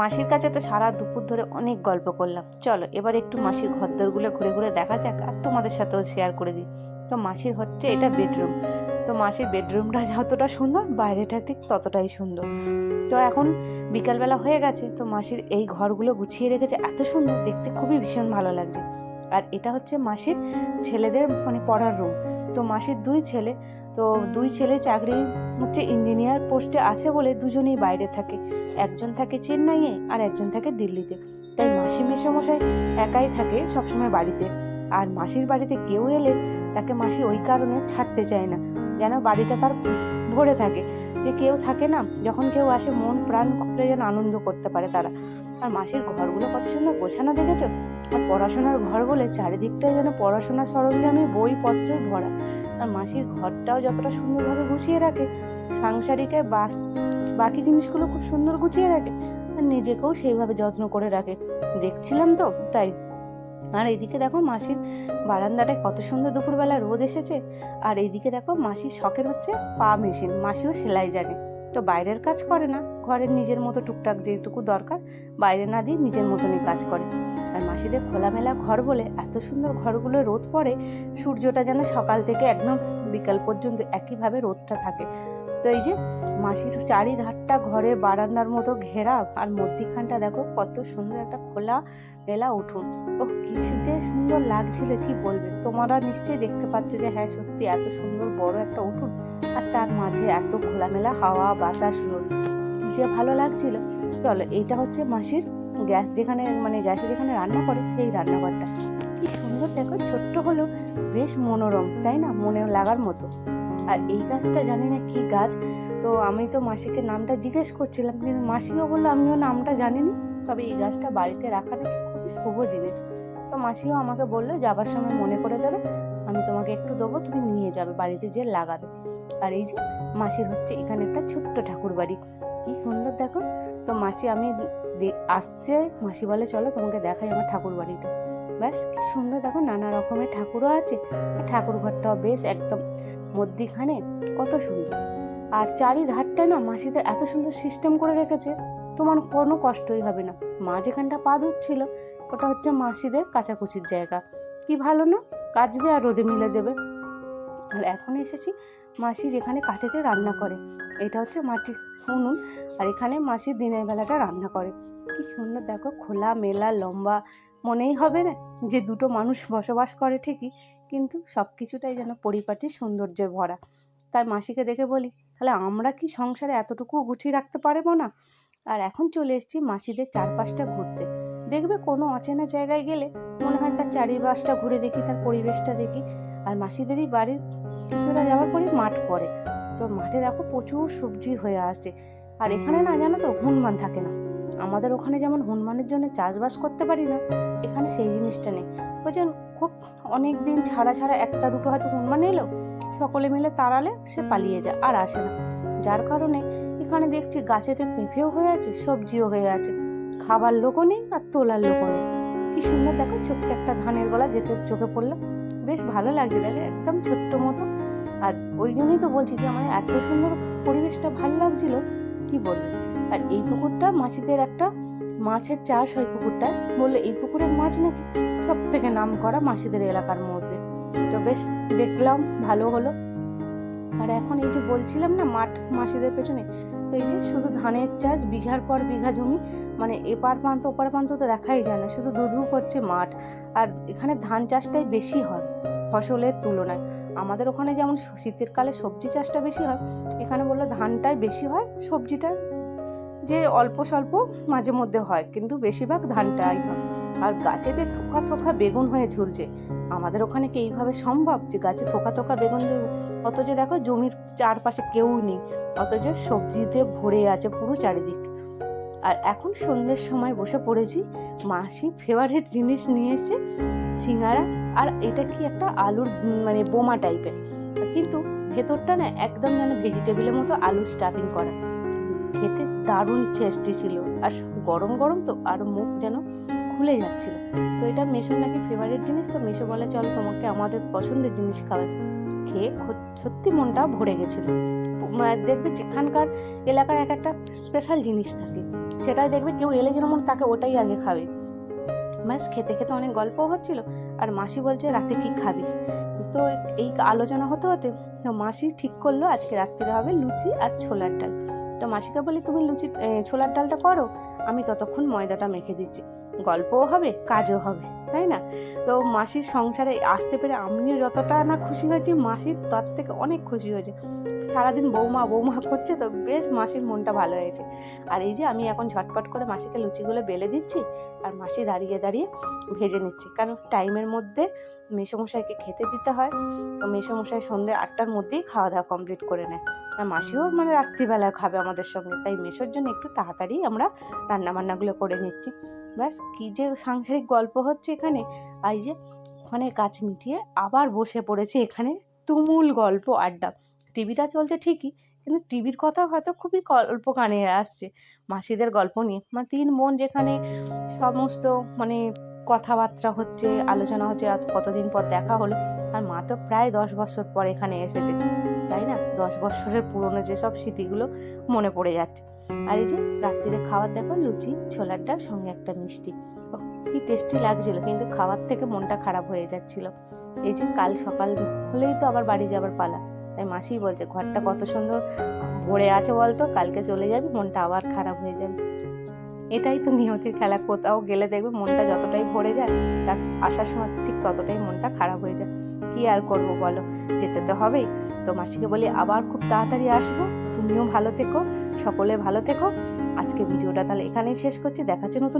মাসির কাছে তো সারা দুপুর ধরে অনেক গল্প করলাম। চলো, এবার একটু মাসির ঘরদোরগুলো ঘুরে ঘুরে দেখা যাক আর তোমাদের সাথেও শেয়ার করে দিই। তো মাসির হচ্ছে এটা বেডরুম তো মাসির বেডরুমটা যতটা সুন্দর, বাইরেটা ঠিক ততটাই সুন্দর। তো এখন বিকালবেলা হয়ে গেছে, তো মাসির এই ঘরগুলো গুছিয়ে রেখেছে, এত সুন্দর, দেখতে খুবই ভীষণ ভালো লাগছে। আর এটা হচ্ছে মাসির ছেলেদের মানে পড়ার রুম তো মাসির দুই ছেলে, তো দুই ছেলে চাকরি হচ্ছে ইঞ্জিনিয়ার পোস্টে আছে বলে দুজনেই বাইরে থাকে। একজন থাকে চেন্নাইয়ে আর একজন থাকে দিল্লিতে। তাই মাসি মেসমশাই একাই থাকে সবসময় বাড়িতে। আর মাসির বাড়িতে কেউ এলে তাকে মাসি ওই কারণে ছাড়তে চায় না। যেন বাড়িটা তার ভরে থাকে। যে কেউ থাকে না, যখন কেউ আসে মন প্রাণ খুলে যেন আনন্দ করতে পারে তারা। আর মাসির ঘরগুলো কত সুন্দর গোছানো দেখেছ? আর পড়াশোনার ঘর বলে চারিদিকটাই যেন পড়াশোনার সরঞ্জামে বইপত্রই ভরা। আর মাসির ঘরটাও যতটা সুন্দরভাবে গুছিয়ে রাখে সাংসারিকের বাস, বাকি জিনিসগুলো খুব সুন্দর গুছিয়ে রাখে, আর নিজেকেও সেইভাবে যত্ন করে রাখে। দেখছিলাম তো, তাই। আর এইদিকে দেখো মাসির বারান্দাটায় কত সুন্দর দুপুরবেলা রোদ এসেছে, আর এইদিকে দেখো মাসির শখের হচ্ছে পা মেশিন, মাসিও সেলাই জানে। তো বাইরের কাজ করে না। ঘরের নিজের মতো টুকটাক যেটুকু দরকার, বাইরে না দিয়ে নিজের মতনই কাজ করে। আর মাসিদের খোলামেলা ঘর বলে এত সুন্দর ঘরগুলো রোদ পড়ে, সূর্যটা যেন সকাল থেকে একদম বিকাল পর্যন্ত একইভাবে রোদটা থাকে। তো এই যে মাসির চারিধারটা ঘরের বারান্দার মতো ঘেরা, আর মধ্যিখানটা দেখো কত সুন্দর একটা খোলা মেলা উঠুন। ও কিছু যে সুন্দর লাগছিল, কি বলবে তোমরা নিশ্চয়ই দেখতে পাচ্ছ যে হ্যাঁ সত্যি এত সুন্দর বড় একটা উঠুন আর তার মাঝে এত খোলামেলা হাওয়া, বাতাস, রোদ। কি যে ভালো লাগছিল। চলো, এইটা হচ্ছে মাসির গ্যাস যেখানে মানে গ্যাসে যেখানে রান্না করে, সেই রান্নাঘরটা। কি সুন্দর, দেখো, ছোট্ট হলেও বেশ মনোরম, তাই না? মনে লাগার মতো। আর এই গাছটা জানি না কি গাছ, তো আমি তো মাসিকে নামটা জিজ্ঞেস করছিলাম, কিন্তু মাসিও বলল, আমিও নামটা জানিনি। তবে এই গাছটা বাড়িতে রাখা নাকি খুবই শুভ জিনিস। তো মাসিও আমাকে বলল, যাবার সময় মনে করে দেবে, আমি তোমাকে একটু দেবো, তুমি নিয়ে যাবে, বাড়িতে যে লাগাবে। আর এই যে মাসির হচ্ছে এখানে একটা ছোট্ট ঠাকুর বাড়ি। কি সুন্দর দেখো। তো মাসি, আমি আসছে, মাসি বলে, চলো তোমাকে দেখাই আমার ঠাকুর বাড়িটা। ব্যাস, কি সুন্দর দেখো, নানা রকমের ঠাকুরও আছে। ঠাকুর ঘরটাও বেশ একদম মধ্যিখানে, কত সুন্দর। আর চারিধারটা না মাসিদের এত সুন্দর সিস্টেম করে রেখেছে, তোমার কোনো কষ্টই হবে না। মা যেখানটা পা ধুচ্ছিল ওটা হচ্ছে মাসিদের কাচাকুচির জায়গা। কি ভালো না? কাচবে আর রোদে মিলে দেবে। আর এখন এসেছি মাসি যেখানে কাঠেতে রান্না করে। এটা হচ্ছে মাটির উনুন আর এখানে মাসি দিনের বেলাটা রান্না করে। কি সুন্দর, দেখো খোলা, মেলা, লম্বা, মনেই হবে না যে দুটো মানুষ বসবাস করে ঠিকই, কিন্তু সব কিছুটাই যেন পরিপাটি, সৌন্দর্যে ভরা। তাই মাসিকে দেখে বলি, তাহলে আমরা কি সংসারে এতটুকু গুছিয়ে রাখতে পারব না? আর এখন চলে এসেছি মাসিদের চারপাশটা ঘুরতে। দেখবে কোনো অচেনা জায়গায় গেলে মনে হয় তার চারিপাশটা ঘুরে দেখি, তার পরিবেশটা দেখি। আর মাসিদেরই বাড়ির কিছুটা যাওয়ার পরে মাঠ পড়ে। তো মাঠে দেখো প্রচুর সবজি হয়ে আসছে। আর এখানে না জানো তো হনুমান থাকে না। আমাদের ওখানে যেমন হনুমানের জন্য চাষবাস করতে পারি না, এখানে সেই জিনিসটা নেই। বলছেন খুব অনেক দিন ছাড়া ছাড়া একটা দুটো হয়তো হনুমান এলো, সকলে মিলে তাড়ালে সে পালিয়ে যায়, আর আসে না। যার কারণে এখানে দেখছি গাছেতে পেঁপেও হয়ে আছে, সবজিও হয়ে আছে। খাবার লোকও নেই আর তোলার লোকও নেই। কি সুন্দর, দেখো ছোট্ট একটা ধানের গলা যেতে চোখে পড়ল। বেশ ভালো লাগছে, দেখো একদম ছোট্ট মতো। আর ওই জন্যই তো বলছি যে আমার এত সুন্দর পরিবেশটা ভালো লাগছিল, কি বলব? আর এই পুকুরটা মাছিদের একটা মাছের চাষ হয় পুকুরটায় বলল, এই পুকুরের মাছ নাকি? সব থেকে নাম করা মাসিদের এলাকার মধ্যে। তো বেশ দেখলাম, ভালো হলো। আর এখন এই যে বলছিলাম না মাঠ মাসিদের পেছনে, তো এই যে শুধু ধানের চাষ বিঘার পর বিঘা জমি মানে এপার প্রান্ত ওপার প্রান্ত তো দেখাই যায় না, শুধু দুধু করছে মাঠ। আর এখানে ধান চাষটাই বেশি হয় ফসলের তুলনায়। আমাদের ওখানে যেমন শীতের কালে সবজি চাষটা বেশি হয়, এখানে বলল ধানটাই বেশি হয় সবজিটা যে অল্প স্বল্প মাঝে মধ্যে হয়, কিন্তু বেশিরভাগ ধানটাই হয়। আর গাছেতে থোকা থোকা বেগুন হয়ে ঝুলছে, আমাদের ওখানে কি এইভাবে সম্ভব যে গাছে থোকা থোকা বেগুন অথচ দেখো জমির চারপাশে কেউ নেই, অথচ সবজিতে ভরে আছে পুরো চারিদিক। আর এখন সন্ধ্যের সময় বসে পড়েছি, মাসি ফেভারিট জিনিস নিয়েছে সিঙ্গারা, আর এটা কি একটা আলুর মানে বোমা টাইপের কিন্তু ভেতরটা না একদম যেন ভেজিটেবিলের মতো আলু স্টাফিং করা। খেতে দারুণ টেস্টি ছিল। আর গরম গরম তো, আর মুখ যেন খুলে যাচ্ছিল। তো এটা মেশো নাকি ফেভারিট জিনিস? তো মেশো বলে, চলো তোমাকে আমাদের পছন্দের জিনিস খাওয়াই। খেয়ে সত্যি মনটা ভরে গেছিল। দেখবে যেখানকার এলাকার এক একটা স্পেশাল জিনিস থাকে, সেটাই দেখবে কেউ এলে যেন মনে তাকে ওটাই আগে খাবে। ব্যাস, খেতে খেতে অনেক গল্পও হচ্ছিল, আর মাসি বলছে, রাতে কি খাবি? তো এই আলোচনা হতে হতে মাসি ঠিক করল, আজকে রাত্রিরে হবে লুচি আর ছোলার ডাল। তো মাসিকা বলে তুমি লুচি ছোলার ডালটা করো আমি ততক্ষণ ময়দাটা মেখে দিচ্ছি। গল্পও হবে, কাজও হবে, তাই না? তো মাসির সংসারে আসতে পেরে আমিও যতটা না খুশি হয়েছি, মাসির তার থেকে অনেক খুশি হয়েছে। সারাদিন বৌমা বৌমা করছে তো বেশ মাসির মনটা ভালো হয়েছে। আর এই যে আমি এখন ঝটপট করে মাসিকে লুচিগুলো বেলে দিচ্ছি আর মাসি দাঁড়িয়ে দাঁড়িয়ে ভেজে নিচ্ছি। কারণ টাইমের মধ্যে মেসোমশাইকে খেতে দিতে হয়, তো মেসোমশাই সন্ধ্যে আটটার মধ্যেই খাওয়া দাওয়া কমপ্লিট করে নেয়। আর মাসিও মানে রাত্রিবেলা খাবে আমাদের সঙ্গে, তাই মেসোর জন্য একটু তাড়াতাড়ি আমরা রান্নাবান্নাগুলো করে নিচ্ছি। ব্যাস কী যে সাংসারিক গল্প হচ্ছে এখানে এই যে ওখানে কাজ মিটিয়ে আবার বসে পড়েছে এখানে তুমুল গল্প, আড্ডা। টিভিটা চলছে ঠিকই, কিন্তু টিভির কথা হয়তো খুবই গল্প কানে আসছে মাসিদের গল্প নিয়ে। মানে তিন বোন যেখানে সমস্ত মানে কথাবার্তা হচ্ছে, আলোচনা হচ্ছে, আর কতদিন পর দেখা হলো, আর মা তো প্রায় দশ বছর পর এখানে এসেছে, তাই না? দশ বছরের পুরনো যেসব স্মৃতিগুলো মনে পড়ে যাচ্ছে। আর এই যে রাত্রিরে খাবার দেখো লুচি ছোলার ডাল সঙ্গে একটা মিষ্টি। কি টেস্টি লাগছিল, কিন্তু খাওয়ার থেকে মনটা খারাপ হয়ে যাচ্ছিল। এই যে কাল সকাল হলেই তো আবার বাড়ি যাবার পালা। তাই মাসি বলছে, ঘরটা কত সুন্দর ভরে আছে বলতো, কালকে চলে যাবি, মনটা আবার খারাপ হয়ে যাবে। এটাই তো নিয়তির খেলা, কোথাও গেলে দেখবে মনটা যতটাই ভরে যায়, তার আসার সময় ঠিক ততটাই মনটা খারাপ হয়ে যায়। কি আর করব বলো? যেতে তো হবেই। তো মাসিকে বলি, আবার খুব তাড়াতাড়ি আসব। তুমিও ভালো থেকো, সকলে ভালো থেকো। আজকে ভিডিওটা তাহলে এখানেই শেষ করছি। দেখাচ্ছে নতুন